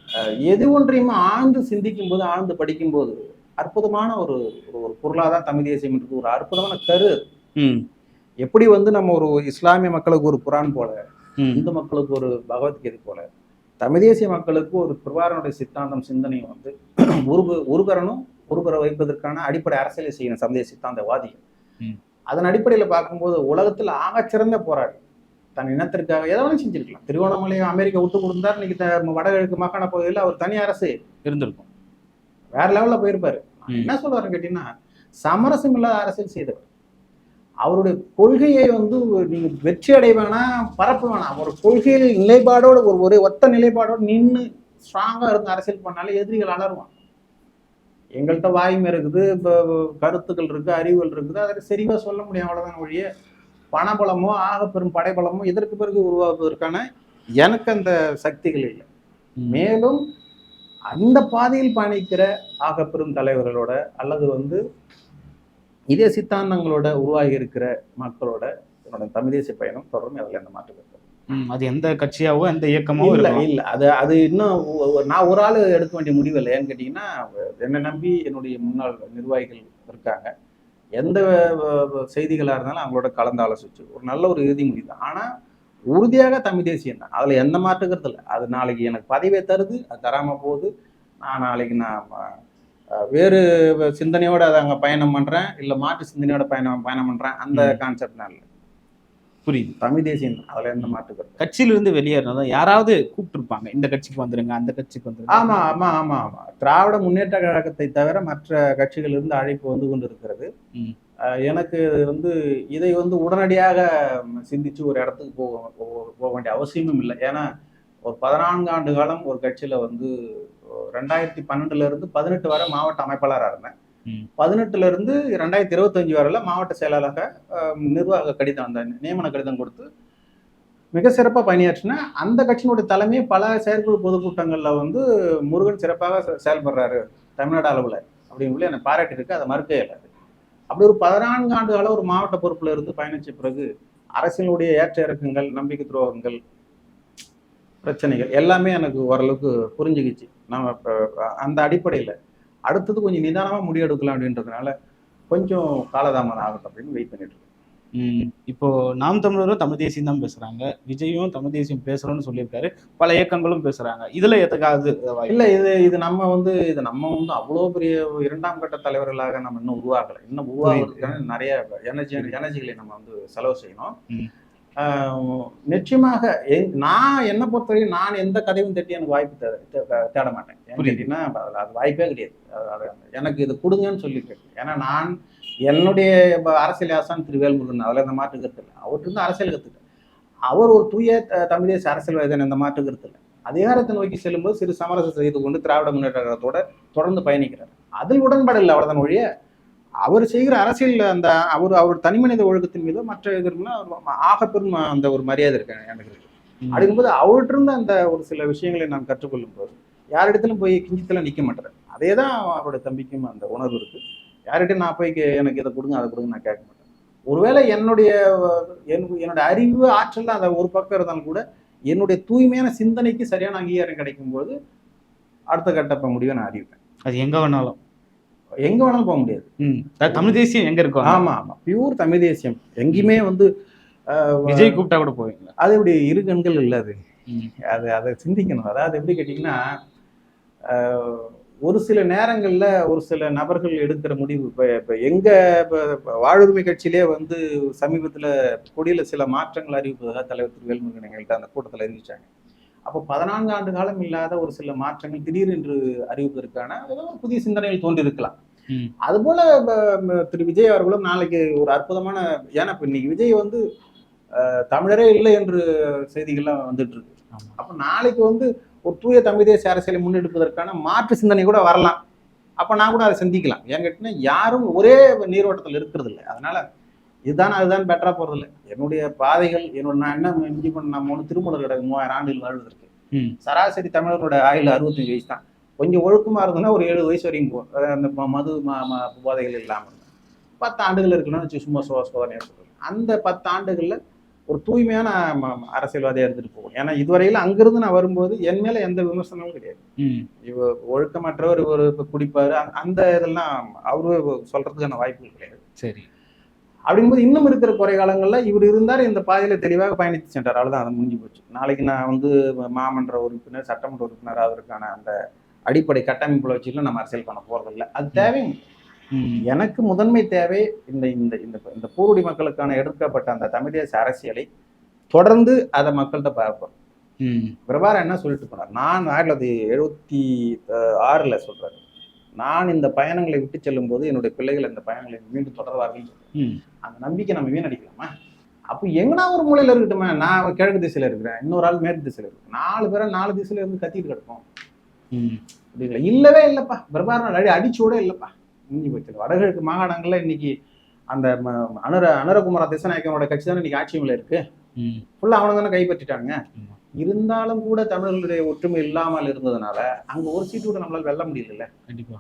அஹ், எது ஒன்றையுமே ஆழ்ந்து சிந்திக்கும் போது ஆழ்ந்து படிக்கும்போது அற்புதமான ஒரு ஒரு- ஒரு பொருளாதான் தமிழ் தேசியம்ன்றது ஒரு அற்புதமான கரு எப்படி வந்து நம்ம ஒரு இஸ்லாமிய மக்களுக்கு ஒரு குரான் போல இந்து மக்களுக்கு ஒரு பகவத்கீதை போல தமிழ் தேசிய மக்களுக்கு ஒரு பிரபாரனுடைய சித்தாந்தம் சிந்தனையும் வந்து ஒரு ஒருபரனும் ஒருபரை வைப்பதற்கான அடிப்படை அரசியலை செய்யணும் சமய சித்தாந்தவாதிகள். அதன் அடிப்படையில் பார்க்கும்போது உலகத்தில் ஆகச்சிறந்த போராடி தன் இனத்திற்காக வேணாலும் செஞ்சிருக்கலாம். திருவண்ணாமலையை அமெரிக்கா விட்டு கொடுத்தாரு. இன்னைக்கு வடகிழக்கு மாகாண பகுதியில் அவர் தனி அரசு. இருந்திருக்கும். வேற லெவல்ல போயிருப்பாரு. என்ன சொல்றாருன்னு கேட்டீங்கன்னா சமரசம் இல்லாத அரசியல் செய்தவர். அவருடைய கொள்கையை வந்து நீங்க வெற்றி அடைய வேணாம் பரப்ப வேணாம். ஒரு கொள்கையில் நிலைப்பாடோட ஒரு ஒரே ஒத்த நிலைப்பாடோட நின்று ஸ்ட்ராங்கா இருந்து அரசியல் பண்ணாலே எதிரிகள் அலருவான் எங்கள்கிட்ட வாய்மை இருக்குது இப்போ கருத்துக்கள் இருக்கு அறிவுகள் இருக்குது. அதை செறிவா சொல்ல முடியும் அவ்வளவுதான் ஒழிய பணபலமோ ஆகப்பெரும் படைபலமோ இதற்கு பிறகு உருவாக்குவதற்கான எனக்கு அந்த சக்திகள் இல்லை. மேலும் அந்த பாதையில் பயணிக்கிற ஆகப்பெரும் தலைவர்களோட அல்லது வந்து இதே சித்தாந்தங்களோட உருவாகி இருக்கிற மக்களோட என்னோட தமிழ் தேசிய பயணம் தொடர்ந்து அதில் எந்த மாற்றம் இருக்காது அது எந்த கட்சியாவோ எந்த இயக்கமோ இல்ல இல்ல. அது அது இன்னும் நான் ஒரு ஆள் எடுக்க வேண்டிய முடிவு இல்லை ஏன்னு கேட்டீங்கன்னா என்னை நம்பி என்னுடைய முன்னாள் நிர்வாகிகள் இருக்காங்க. எந்த வ- வ- செய்திகளா இருந்தாலும் அவங்களோட கலந்து ஆலோசிச்சு. ஒரு நல்ல ஒரு இறுதி முடிவு. தான் ஆனா உறுதியாக தமிழ் தேசியம் தான். அதுல எந்த மாற்றுக்கிறது இல்லை. அது நாளைக்கு எனக்கு பதவியை தருது அது தராம போகுது. நான் நாளைக்கு நான் வேறு சிந்தனையோட அதை அங்க பயணம் பண்றேன். இல்ல மாற்று சிந்தனையோட பயணம் பயணம் பண்றேன். அந்த ம். புரியுது. தமிழ் தேசியம் அதுல எந்த மாற்றுக்கிறது கட்சியில இருந்து வெளியேறினதும் யாராவது கூப்பிட்டு இருப்பாங்க இந்த கட்சிக்கு வந்துருங்க அந்த கட்சிக்கு வந்துருங்க. ஆமா ஆமா ஆமா ஆமா. திராவிட முன்னேற்ற கழகத்தை தவிர மற்ற கட்சிகள் இருந்து அழைப்பு வந்து கொண்டிருக்கிறது. ம். அஹ் எனக்கு வந்து இதை வந்து உடனடியாக சிந்திச்சு ஒரு இடத்துக்கு போக போக- வேண்டிய அவசியமும் இல்லை. ஏன்னா ஒரு பதினான்கு ஆண்டு காலம் ஒரு கட்சியில வந்து ரெண்டாயிரத்தி பன்னெண்டுல இருந்து பதினெட்டு வரை மாவட்ட அமைப்பாளராக இருந்தேன். பதினெட்டுல இருந்து ரெண்டாயிரத்தி இருபத்தஞ்சு வரையில மாவட்ட செயலாளராக நிர்வாக கடிதம் அந்த நியமன கடிதம் கொடுத்து மிக சிறப்பாக பணியாற்றினா அந்த கட்சியினுடைய தலைமை பல செயற்குழு பொதுக்கூட்டங்கள்ல வந்து முருகன் சிறப்பாக செ- செயல்படுறாரு தமிழ்நாடு அளவில் அப்படின்னு சொல்லி என்னை பாராட்டியிருக்கு. அதை மறுக்கவே இல்லாது அப்படி ஒரு பதினான்கு ஆண்டு காலம் ஒரு மாவட்ட பொறுப்புல இருந்து பயணிச்ச பிறகு அரசியலுடைய ஏற்ற இறக்கங்கள் நம்பிக்கை துரோகங்கள் பிரச்சனைகள் எல்லாமே எனக்கு ஓரளவுக்கு புரிஞ்சுக்கிச்சு. நம்ம அந்த அடிப்படையில் அடுத்தது கொஞ்சம் நிதானமா முடிவெடுக்கலாம் அப்படின்றதுனால கொஞ்சம் காலதாமதம் ஆகட்டும் அப்படின்னு வெயிட் பண்ணிட்டு இருக்கேன் ம், இப்போ நாம் தமிழரும் தமிழ் தேசியம் தான் பேசுறாங்க. விஜயும் தமிழ் தேசியம் பேசுறோம்னு சொல்லியிருக்காரு. பல இயக்கங்களும் பேசுறாங்க. இதுல எதுக்காவது இல்ல இது இது நம்ம வந்து இது நம்ம வந்து அவ்வளோ பெரிய இரண்டாம் கட்ட தலைவர்களாக நம்ம இன்னும் உருவாகலை. இன்னும் உருவாகிறதுக்கான நிறைய எனர்ஜி எனர்ஜிகளை நம்ம வந்து செலவு செய்யணும். நிச்சயமாக எங்- நான் என்னை பொறுத்தவரைக்கும் நான் எந்த கதையும் தட்டி எனக்கு வாய்ப்பு தே- தே- தேட மாட்டேன். கேட்டீங்கன்னா அது- அது வாய்ப்பே கிடையாது. அது- எனக்கு இது கொடுங்கன்னு சொல்லிட்டு ஏன்னா நான் என்னுடைய அரசியல் ஆசான் திரு வேல்முருகன் அதில் இந்த மாற்று கருத்து இல்லை. அவர்கிட்ட அரசியல் கற்றுட்டேன் அவர் ஒரு தூய தமிழ் தேசிய அரசியல்வாதியான இந்த மாற்று கருத்து இல்லை. அதிகாரத்தை நோக்கி செல்லும்போது சிறு சமரசம் செய்து கொண்டு திராவிட முன்னேற்ற கழகத்தோட தொடர்ந்து பயணிக்கிறார். அதில் உடன்பாடு இல்லை அவ்வளோதான் ஒழிய அவர் செய்கிற அரசியல் அந்த அவர் அவர் தனிமனித ஒழுக்கத்தின் மீது மற்ற எதிர்ப்புனா ஆக பெரும் அந்த ஒரு மரியாதை இருக்கு எனக்கு இருக்கு. அப்படிங்கும்போது அவர்கிட்ட இருந்து அந்த ஒரு சில விஷயங்களை நான் கற்றுக்கொள்ளும் போது யாரிடத்திலும் போய் கிஞ்சித்தல நிற்க மாட்டேன். அதே தான் அவருடைய தம்பிக்கும் அந்த உணர்வு இருக்கு. யார்கிட்டயும் நான் போய் எனக்கு இதை கொடுங்க அதை கொடுங்க நான் கேட்க மாட்டேன். ஒருவேளை என்னுடைய அஹ், என்- என்னோட அறிவு ஆற்றல் அந்த ஒரு பக்கம் இருந்தாலும் கூட என்னுடைய தூய்மையான சிந்தனைக்கு சரியான அங்கீகாரம் கிடைக்கும் போது அடுத்த கட்ட முடிவை நான் அறிவிப்பேன். அது எங்க வேணாலும். எங்க வேணாலும் போக முடியாது. தமிழ் தேசியம் எங்க இருக்கும் ஆமா ஆமா. பியூர் தமிழ் தேசியம். எங்கேயுமே வந்து விஜய் கூப்பிட்டா கூட போவீங்களா? அது இப்படி இரு கண்கள் இல்லை அது. அது அதை சிந்திக்கணும். அதாவது எப்படி கேட்டிங்கன்னா ஒரு சில நேரங்களில் ஒரு சில நபர்கள் எடுக்கிற முடிவு இப்போ இப்போ எங்கள் இப்போ வாழ்வுரிமை கட்சியிலே வந்து சமீபத்தில் கொடியில் சில மாற்றங்கள் அறிவிப்பதாக தலைவர் திரு வேல்முருகன் எங்கள்கிட்ட அந்த கூட்டத்தில் இருந்துச்சாங்க அப்போ பதினான்கு ஆண்டு காலம் இல்லாத ஒரு சில மாற்றங்கள் திடீரென்று அறிவிப்பதற்கான ஏதோ ஒரு புதிய சிந்தனைகள் தோன்றியிருக்கலாம். அதுபோல ப- ம- திரு விஜய் அவர்களும் நாளைக்கு ஒரு அற்புதமான ஏன்னா இப்போ இன்னைக்கு விஜய் வந்து தமிழரே இல்லை என்று செய்திகள்லாம் வந்துட்டு இருக்கு. அப்ப நாளைக்கு வந்து ஒரு தூய தமிழ் தேசிய அரசியலை முன்னெடுப்பதற்கான மாற்று சிந்தனை கூட வரலாம். அப்ப நான் கூட அதை சிந்திக்கலாம். ஏன் கேட்டீங்கன்னா யாரும் ஒரே நீரோட்டத்தில் இருக்கிறது இல்லை. அதனால இதுதான் அதுதான் பெட்டரா போறது இல்லை. என்னுடைய பாதைகள் என்னோட நான் என்ன இஞ்சி பண்ண நம்ம ஒன்று திருமணம் கிடக்கு மூவாயிரம் ஆண்டுகள் வாழ்வதற்கு. சராசரி தமிழரோட ஆயுள் அறுபத்தஞ்சு வயசு தான். கொஞ்சம் ஒழுக்கமா இருந்ததுன்னா ஒரு ஏழு வயசு வரைக்கும் போகும் அதாவது அந்த மது போதைகள் இல்லாமல். பத்து ஆண்டுகள் இருக்கணும்னு வச்சு சும்மா சோ சோதனையாக சொல்றேன் அந்த பத்து ஆண்டுகள்ல ஒரு தூய்மையான ம- ம- அரசியல்வாதியா இருந்துட்டு போகும் ஏன்னா இதுவரையில அங்கிருந்து நான் வரும்போது என் மேல எந்த விமர்சனமும் கிடையாது. இவ ஒழுக்கமற்றவர் ஒரு இப்ப குடிப்பாரு. அந்த- இதெல்லாம் அவரு சொல்றதுக்கான வாய்ப்புகள் கிடையாது. சரி. அப்படிங்கும்போது இன்னும் இருக்கிற குறை காலங்கள்ல இவர் இருந்தார் இந்த பாதையில தெளிவாக பயணித்து சென்றார். அவ்வளவுதான் அது முடிஞ்சு போச்சு. நாளைக்கு நான் வந்து மாமன்ற உறுப்பினர் சட்டமன்ற உறுப்பினர் அதற்கான அந்த அடிப்படை கட்டமைப்புல வச்சுக்கலாம் நம்ம அரசியல் பண்ண போறதில்லை. அது தேவையும் ம், எனக்கு முதன்மை தேவை இந்த இந்த இந்த இந்த பூர்வடி மக்களுக்கான எடுக்கப்பட்ட அந்த தமிழ் தேச அரசியலை தொடர்ந்து அதை மக்கள்கிட்ட பார்ப்போம். பிரபாரம் என்ன சொல்லிட்டு போனார்? நான் ஆயிரத்தி தொள்ளாயிரத்தி எழுபத்தி ஆறுல சொல்றாரு. நான் இந்த பயணங்களை விட்டு செல்லும் போது என்னுடைய பிள்ளைகள் இந்த பயணங்களை மீண்டும் தொடர்வார்கள் அந்த நம்பிக்கை நம்ம வீணடிக்கலாமா அப்போ எங்கனா ஒரு மூலையில இருக்கட்டுமே? நான் கிழக்கு திசையில இருக்கிறேன். இன்னொரு ஆள் மேற்கு திசையில இருக்கு நாலு பேரை நாலு திசையில இருந்து கத்திட்டு கிடப்போம். அப்படிங்களா இல்லவே இல்லப்பா. பிரபாரம் அடி அடிச்சோட இல்லப்பா. இன்னி போச்சு வடகிழக்கு மாகாணங்கள்ல இன்னைக்கு அந்த அனுர அனுரகுமார திசநாயக்கனோட கட்சி தானே இன்னைக்கு ஆட்சியில் இருக்கு. ம், ஃபுல்லா அவனை தானே கைப்பற்றிட்டாங்க. இருந்தாலும் கூட தமிழர்களுடைய ஒற்றுமை இல்லாமல் இருந்ததுனால அங்க ஒரு சீட்டு கூட நம்மளால வெல்ல முடியல கண்டிப்பா.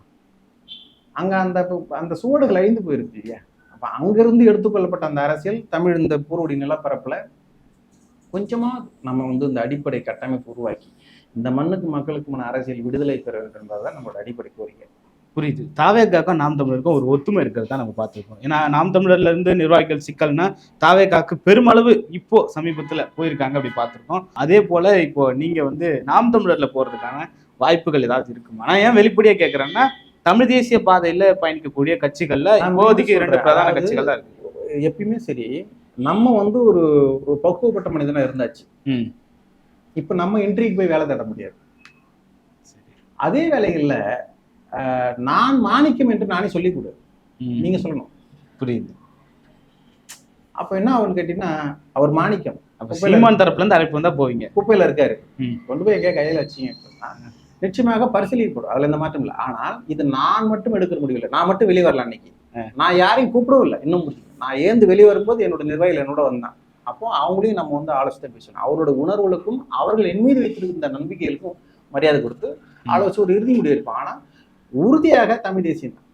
அங்க அந்த அந்த சுவடுகள் அழிந்து போயிருக்கு இல்லையா? அப்ப அங்கிருந்து எடுத்துக்கொள்ளப்பட்ட அந்த அரசியல் தமிழ் இந்த பூர்வடி நிலப்பரப்புல கொஞ்சமா நம்ம வந்து இந்த அடிப்படை கட்டமைப்பு உருவாக்கி இந்த மண்ணுக்கு மக்களுக்குமான அரசியல் விடுதலை பெற வேண்டும் என்பதுதான் நம்மளோட அடிப்படை கோரிக்கை. புரியுது. தாவேக்காக்கும் நாம் தமிழருக்கும் ஒரு ஒத்துமை இருக்கிறது தான் நம்ம பார்த்துருக்கோம். ஏன்னா நாம் தமிழர்ல இருந்து நிர்வாகிகள் சிக்கல்னா தாவேக்காக்கு பெருமளவு இப்போ சமீபத்துல போயிருக்காங்க அப்படி பார்த்துருக்கோம். அதே போல இப்போ நீங்க வந்து நாம் தமிழர்ல போறதுக்கான வாய்ப்புகள் ஏதாவது இருக்குமா? நான் ஏன் வெளிப்படையா கேட்கறேன்னா தமிழ் தேசிய பாதையில பயணிக்கக்கூடிய கட்சிகள்ல இப்போதைக்கு இரண்டு பிரதான கட்சிகள் தான் இருக்கு. எப்பயுமே சரி நம்ம வந்து ஒரு ஒரு பக்குவப்பட்ட மனிதனா இருந்தாச்சு. இப்ப நம்ம இன்ட்ரிக்கு போய் வேலை தேட முடியாது. அதே வேலைகள்ல நான் மாணிக்கம் என்று நானே சொல்லிக் கொடு ம். நீங்க சொல்லணும். புரியுது. அப்ப என்ன ஆகும்னு கேட்டீங்கன்னா அவர் மாணிக்கம். சீமான் தரப்புல இருந்து அழைப்பு வந்தா போவீங்க. குப்பையில இருக்காரு. கொண்டு போய் எங்கேயா கையில வச்சீங்க. நிச்சயமாக பரிசீலிக்கப்படும் அதுல எந்த மாற்றம் இல்லை. ஆனால் இது நான் மட்டும் எடுக்கிற முடியல நான் மட்டும் வெளியே வரல அன்னைக்கு. நான் யாரையும் கூப்பிடவும் இல்லை. இன்னும் நான் ஏந்து வெளியே வரும்போது என்னோட நிர்வாகிகள் என்னோட வந்தான். அப்போ அவங்களையும் நம்ம வந்து ஆலோசனை பேசணும் அவரோட உணர்வுகளுக்கும் அவர்கள் என் மீது வைத்திருந்த நம்பிக்கைகளுக்கும் மரியாதை கொடுத்து ஆலோசிச்சு ஒரு இறுதி முடிவு இருப்பான் ஆனா உறுதியாக தமிழ் தேசியம் தான்.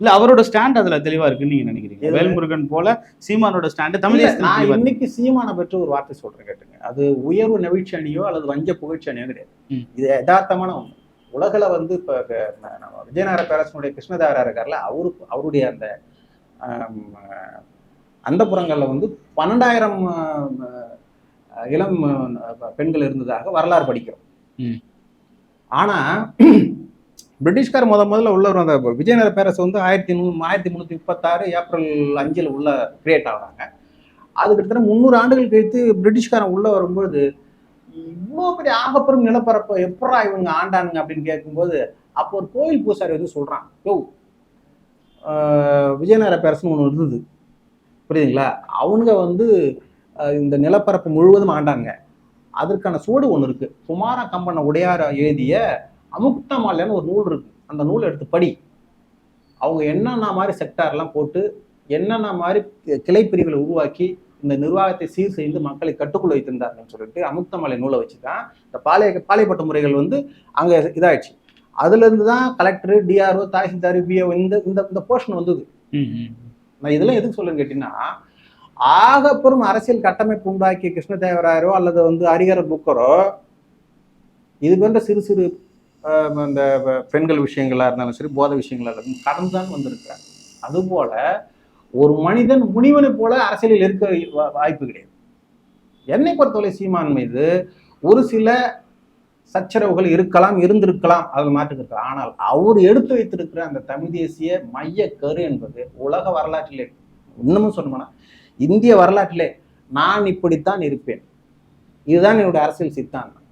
இல்ல அவரோட ஸ்டாண்ட் அதுல தெளிவா இருக்குன்னு நீங்க நினைக்கிறீங்க? வேல்முருகன் போல சீமானோட ஸ்டாண்ட் தமிழ் நான். இன்னைக்கு சீமான பற்றி ஒரு வார்த்தை சொல்றேன் கேட்டுங்க அது உயர்வு நெகிழ்ச்சி அணியோ அல்லது வஞ்ச புகழ்ச்சி அணியோ கிடையாது. இது யதார்த்தமான ஒண்ணு உலகில வந்து இப்ப விஜயநகர பேரரசனுடைய கிருஷ்ணதேவரா இருக்கார்ல அவரு அவருடைய அந்த அந்த புறங்கள்ல வந்து பன்னெண்டாயிரம் இளம் பெண்கள் இருந்ததாக வரலாறு படிக்கிறோம். ம். ஆனா பிரிட்டிஷ்கார் முத முதல்ல உள்ளவர் அந்த விஜயநகர பேரரசு வந்து ஆயிரத்தி நூ ஆயிரத்தி முந்நூற்றி முப்பத்தாறு ஏப்ரல் அஞ்சில் உள்ள கிரியேட் ஆகுறாங்க. அது கிட்டத்தட்ட முந்நூறு ஆண்டுகள் கழித்து பிரிட்டிஷ்காரன் உள்ள வரும்பொழுது இவ்வளோ பெரிய ஆகப்பெரும் நிலப்பரப்பை எப்படா இவங்க ஆண்டானுங்க அப்படின்னு கேட்கும்போது அப்போ ஒரு கோயில் பூசாரி வந்து சொல்றான் யோ விஜயநகர பேரரசுன்னு ஒன்று இருந்தது. புரியுதுங்களா? அவனுங்க வந்து இந்த நிலப்பரப்பு முழுவதும் ஆண்டாங்க. அதற்கான சூடு ஒன்று இருக்குது குமார கம்பன உடையார எழுதிய அமுக்தமாலன்னு ஒரு நூல் இருக்கு. அந்த நூலை எடுத்து படி. அவங்க என்னென்ன மாதிரி செக்டார்லாம் போட்டு என்னென்ன மாதிரி கிளை பிரிவுகளை உருவாக்கி இந்த நிர்வாகத்தை சீர் செய்து மக்களை கட்டுக்குள் வைத்திருந்தார்கள்னு சொல்லிட்டு அமுக்தமலை நூலை வச்சு தான் இந்த பாளைய பாளையப்பட்ட முறைகள் வந்து அங்கே இதாகிடுச்சு அதுலேருந்து தான் கலெக்டர் டிஆர்ஓ தாசில்தார் பிஓ இந்த இந்த இந்த போர்ஷன் வந்தது. நான் இதெல்லாம் எதுக்கு சொல்லுன்னு கேட்டீங்கன்னா ஆகப்பெரும் அரசியல் கட்டமைப்பு உண்டாக்கிய கிருஷ்ணதேவராயரோ அல்லது வந்து ஹரிஹர புக்கரோ இது போன்ற சிறு சிறு ப- பெண்கள் விஷயங்களா இருந்தாலும் சரி போத விஷயங்களா இருந்தாலும் கடந்து தான் வந்திருக்கிறார். அதுபோல ஒரு மனிதன் முனிவனை போல அரசியலில் இருக்க வாய்ப்பு கிடையாது. என்னை பொறுத்தவரை சீமான் மீது ஒரு சில சச்சரவுகள் இருக்கலாம் இருந்திருக்கலாம் அதில் மாற்றுக்கு இருக்கலாம். ஆனால் அவர் எடுத்து வைத்திருக்கிற அந்த தமிழ் தேசிய மைய கரு என்பது உலக வரலாற்றிலே இன்னமும் சொல்லணும்னா இந்திய வரலாற்றிலே நான் இப்படித்தான் இருப்பேன். இதுதான் என்னுடைய அரசியல் சித்தாந்தம்.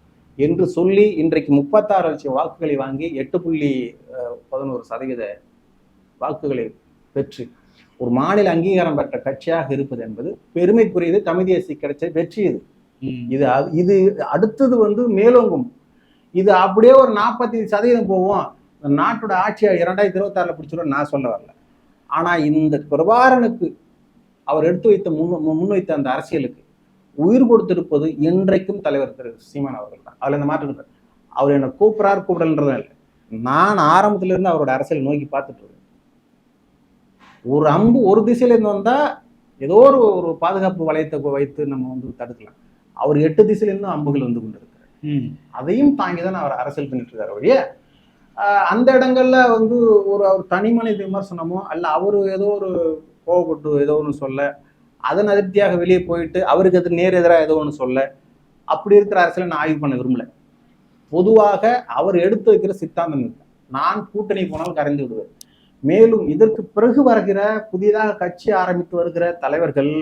என்று சொல்லி இன்றைக்கு முப்பத்தாறு லட்சம் வாக்குகளை வாங்கி எட்டு புள்ளி பதினோரு சதவீத வாக்குகளை பெற்று ஒரு மாநில அங்கீகாரம் பெற்ற கட்சியாக இருப்பது என்பது பெருமைக்குரியது. தமிழ் தேசிய கிடைச்ச வெற்றி இது. இது இது அடுத்தது வந்து மேலோங்கும். இது அப்படியே ஒரு நாற்பத்தி சதவீதம் போவோம் இந்த நாட்டோட ஆட்சியை இரண்டாயிரத்தி இருபத்தாறுல பிடிச்சிடும் நான் சொல்ல வரல. ஆனால் இந்த பிரபாரனுக்கு அவர் எடுத்து வைத்த முன் முன்வைத்த அந்த அரசியலுக்கு உயிர் கொடுத்திருப்பது இன்றைக்கும் தலைவர் திரு சீமான் அவர்கள் தான். அதில் இந்த மாற்றம் அவர் என்னை கூப்பிடார் கூப்பிடலன்றதும் இல்லை. நான் ஆரம்பத்துல இருந்து அவரோட அரசியல் நோக்கி பார்த்துட்டு இருக்கேன். ஒரு அம்பு ஒரு திசையிலேருந்து வந்தால் ஏதோ ஒரு ஒரு பாதுகாப்பு வளையத்தை வைத்து நம்ம வந்து தடுக்கலாம். அவர் எட்டு திசையிலேருந்தும் அம்புகள் வந்து கொண்டிருக்கு. அதையும் தாங்கி தான் அவர் அரசியல் பண்ணிட்டு இருக்காரு ஒழிய அந்த இடங்கள்ல வந்து ஒரு அவர் தனி மனித விமர்சனமோ அல்ல அவரு ஏதோ ஒரு கோவப்பட்டு ஏதோ ஒன்று சொல்ல அதன் அதிருப்தியாக வெளியே போயிட்டு அவருக்கு அது நேர் எதிராக ஏதோ ஒன்று சொல்ல அப்படி இருக்கிற அரசியலை நான் ஆய்வு பண்ண விரும்பல. பொதுவாக அவர் எடுத்து வைக்கிற சித்தாந்தம் இருக்கு நான் கூட்டணி போனால் கரைந்து விடுவேன். மேலும் இதற்கு பிறகு வருகிற புதிதாக கட்சி ஆரம்பித்து வருகிற தலைவர்கள்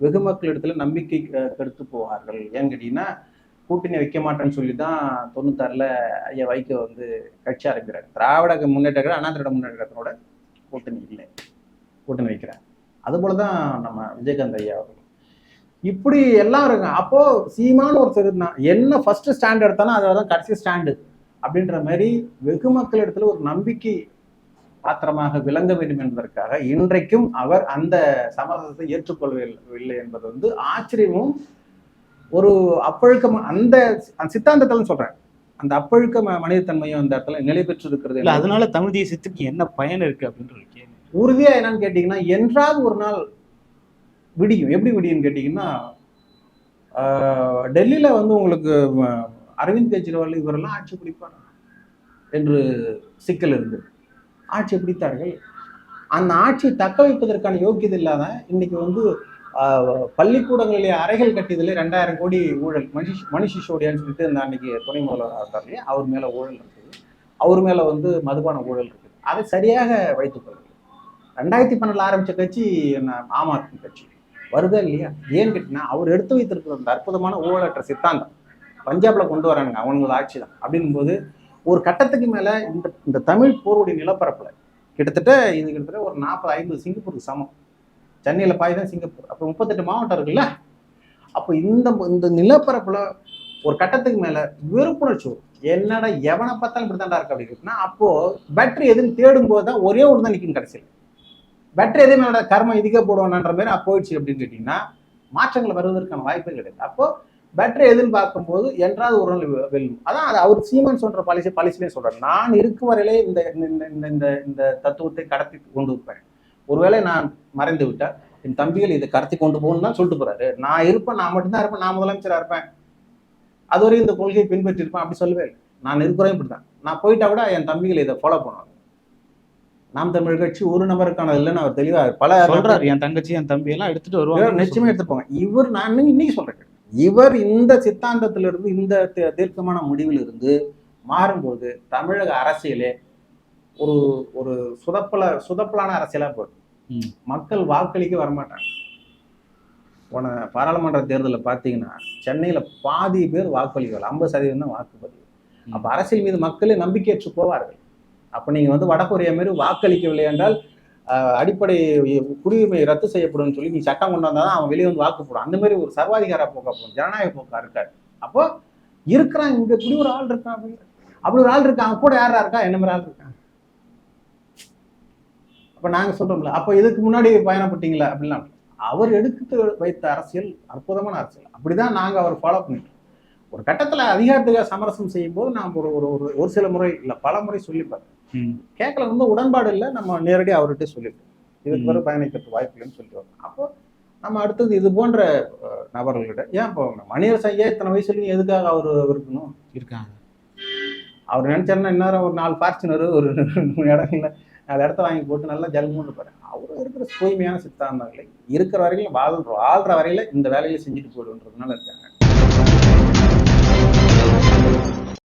வெகு மக்களிடத்துல நம்பிக்கை கெடுத்து போவார்கள். ஏன்னு கேட்டீங்கன்னா கூட்டணி வைக்க மாட்டேன்னு சொல்லி தான் தொண்ணூத்தாறுல ஐயா வைக்க வந்து கட்சி ஆரம்பிக்கிறார். திராவிட முன்னேற்ற அண்ணா திராவிட முன்னேற்றத்தினோட கூட்டணி இல்லை. கூட்டணி வைக்கிறார். அதுபோல தான் நம்ம விஜயகாந்த் ஐயா அவர்கள். இப்படி எல்லாம் இருக்கு. அப்போ சீமான ஒருத்தர் இருந்தான் என்ன ஃபர்ஸ்ட் ஸ்டாண்ட் எடுத்தாலும் அதை தான் கடைசி ஸ்டாண்டு அப்படின்ற மாதிரி வெகு மக்கள் இடத்துல ஒரு நம்பிக்கை பாத்திரமாக விளங்க வேண்டும் என்பதற்காக இன்றைக்கும் அவர் அந்த சமரசத்தை ஏற்றுக்கொள்ளவில்லை என்பது வந்து ஆச்சரியமும் ஒரு அப்பழுக்க அந்த அந்த சித்தாந்தத்தில் சொல்றேன். அந்த அப்பழுக்க மனிதத்தன்மையும் அந்த இடத்துல நிலை பெற்று இருக்கிறது இல்ல அதனால தமிழ் தேசியத்துக்கு என்ன பயன் இருக்கு அப்படின்ற கேள்வி. உறுதியா என்னன்னு கேட்டீங்கன்னா என்றாவது ஒரு நாள் விடியும். எப்படி விடியும்னு கேட்டீங்கன்னா டெல்லியில வந்து உங்களுக்கு அரவிந்த் கெஜ்ரிவால் இவரெல்லாம் ஆட்சி பிடிப்பார்? என்று சிக்கல் இருந்தது. ஆட்சி பிடித்தார்கள். அந்த ஆட்சியை தக்க வைப்பதற்கான யோக்கியதை இல்லாத இன்னைக்கு வந்து பள்ளிக்கூடங்களிலே அறைகள் கட்டியதில் ரெண்டாயிரம் கோடி ஊழல். மணிஷ் மணிஷ் சிசோடியான்னு சொல்லிட்டு இந்த அன்னைக்கு துணை முதல்வர் இல்லையா அவர் மேல ஊழல் இருக்குது. அவர் மேல வந்து மதுபான ஊழல் இருக்குது. அதை சரியாக வைத்துக் ரெண்டாயிரத்தி பன்னெண்டுல ஆரம்பிச்ச கட்சி என்ன, ஆம் ஆத்மி கட்சி. வருதா இல்லையா? ஏன்னு கேட்டிங்கன்னா அவர் எடுத்து வைத்திருக்கிற அந்த அற்புதமான ஊழலற்ற சித்தாந்தம். பஞ்சாப்ல கொண்டு வரானுங்க அவங்களோட ஆட்சி தான். அப்படிங்கும்போது ஒரு கட்டத்துக்கு மேல இந்த இந்த தமிழ் போருடைய நிலப்பரப்புல கிட்டத்தட்ட இது கிட்டத்தட்ட ஒரு நாற்பது ஐம்பது சிங்கப்பூருக்கு சமம். சென்னையில் பாய் தான் சிங்கப்பூர். அப்போ முப்பத்தெட்டு மாவட்டம் இருக்குல்ல? அப்போ இந்த இந்த நிலப்பரப்பில் ஒரு கட்டத்துக்கு மேலே வெறுப்புணர்ச்சி வரும். என்னடா எவனை பார்த்தாலும் இப்படி தான்டா இருக்கு அப்படின்னா அப்போது பேட்டரி எதுன்னு தேடும் போது தான் ஒரே ஒன்று தான் நிற்கும் கடைசியில். பேட்டரி எதுவும் என்னோட கர்மம் இதுக்கே போடுவானான்ற மாதிரி அப்போ போயிடுச்சு அப்படின்னு கேட்டிங்கன்னா மாற்றங்கள் வருவதற்கான வாய்ப்பே கிடையாது. அப்போது பேட்டரி எதுன்னு பார்க்கும்போது என்றாவது ஒரு நாள் வெல்லும். அதான் அது அவர் சீமன் சொல்கிற பாலிசி பாலிசிலே சொல்கிறார் நான் இருக்கும் வரையிலே இந்த இந்த இந்த இந்த இந்த தத்துவத்தை கடத்தி கொண்டு இருப்பேன். ஒருவேளை நான் மறைந்து விட்டால் என் தம்பிகள் இதை கடத்தி கொண்டு போகணும்னு தான் சொல்லிட்டு போறாரு. நான் இருப்பேன் நான் மட்டும்தான் இருப்பேன் நான் முதலமைச்சரா இருப்பேன். அதுவரையும் இந்த கொள்கையை பின்பற்றி இருப்பேன் அப்படி சொல்லவே இல்லை. நான் இருக்கிறேன் இப்படிதான் நான் போயிட்டா கூட என் தம்பிகள் இதை ஃபாலோ பண்ணுவாங்க. நாம் தமிழ் கட்சி ஒரு நபருக்கானது இல்லைன்னு அவர் தெளிவா பல சொல்றாரு. என் தங்கச்சி என் தம்பி எல்லாம் எடுத்துட்டு வருவாங்க. நிச்சயமா எடுத்துப்போங்க இவர் நான் இன்னைக்கு- சொல்றேன் இவர் இந்த சித்தாந்தத்திலிருந்து இந்த தீர்க்கமான முடிவில் இருந்து மாறும்போது தமிழக அரசியலே ஒரு ஒரு சுதப்பல சுதப்பலான அரசியலா போயிடும். மக்கள் வாக்களிக்க வரமாட்டாங்க. போன பாராளுமன்ற தேர்தலில் பார்த்தீங்கன்னா சென்னையில பாதி பேர் வாக்களிக்கல. ஐம்பது சதவீதம் தான் வாக்குப்பதிவு. அப்ப அரசியல் மீது மக்களே நம்பிக்கையற்று போவார்கள். அப்ப நீங்க வந்து வடகொரியா மாதிரி வாக்களிக்கவில்லை என்றால் அடிப்படை குடியுரிமை ரத்து செய்யப்படும் சொல்லி நீ சட்டம் கொண்டு வந்தா தான் அவன் வெளியே வந்து வாக்கு போடும் அந்த மாதிரி ஒரு சர்வாதிகார போக்கா போகும் ஜனநாயக போக்கா இருக்காரு. அப்போ இருக்கிறான் இங்க இப்படி ஒரு ஆள் இருக்கான். அப்படி அப்படி ஒரு ஆள் இருக்கான். கூட யாரா இருக்கா? என்ன மாதிரி ஆள் இருக்கான்? அப்ப நாங்க சொல்றோம்ல அப்ப இதுக்கு முன்னாடி பயணப்பட்டீங்களா அப்படிலாம் அவர் எடுத்து வைத்த அரசியல் அற்புதமான அரசியல். அப்படிதான் நாங்க அவர் ஃபாலோ பண்ணிட்டோம். ஒரு கட்டத்துல அதிகாரத்துக்கு சமரசம் செய்யும் போது நாம் ஒரு ஒரு ஒரு ஒரு சில முறை இல்ல பல முறை சொல்லிப்பாரு. கேட்கல வந்து உடன்பாடு இல்லை நம்ம நேரடியாக அவர்கிட்ட சொல்லிட்டோம் இதுக்கு ம். பிறகு பயணிக்கிறது வாய்ப்பு இல்லைன்னு சொல்லிட்டு வரோம். அப்போ நம்ம அடுத்தது இது போன்ற நபர்கள்கிட்ட ஏன் இப்போ மணியரசு ஐயா இத்தனை வயசுலையும் எதுக்காக அவர் இருக்கணும்? இருக்காங்க. அவர் நினைச்சாருன்னா இன்னும் ஒரு நாலு ஃபார்ச்சுனர் ஒரு இடங்கள்ல நாலு இடத்த வாங்கி போட்டு நல்லா ஜல்முன்னு இருப்பாரு அவர் இருக்கிற தூய்மையான சித்தாந்தங்களை இருக்கிற வரையிலும் வாழ்றோம் வாழ்ற வரையில இந்த வேலையில செஞ்சுட்டு போயிடுன்றதுனால இருக்காங்க.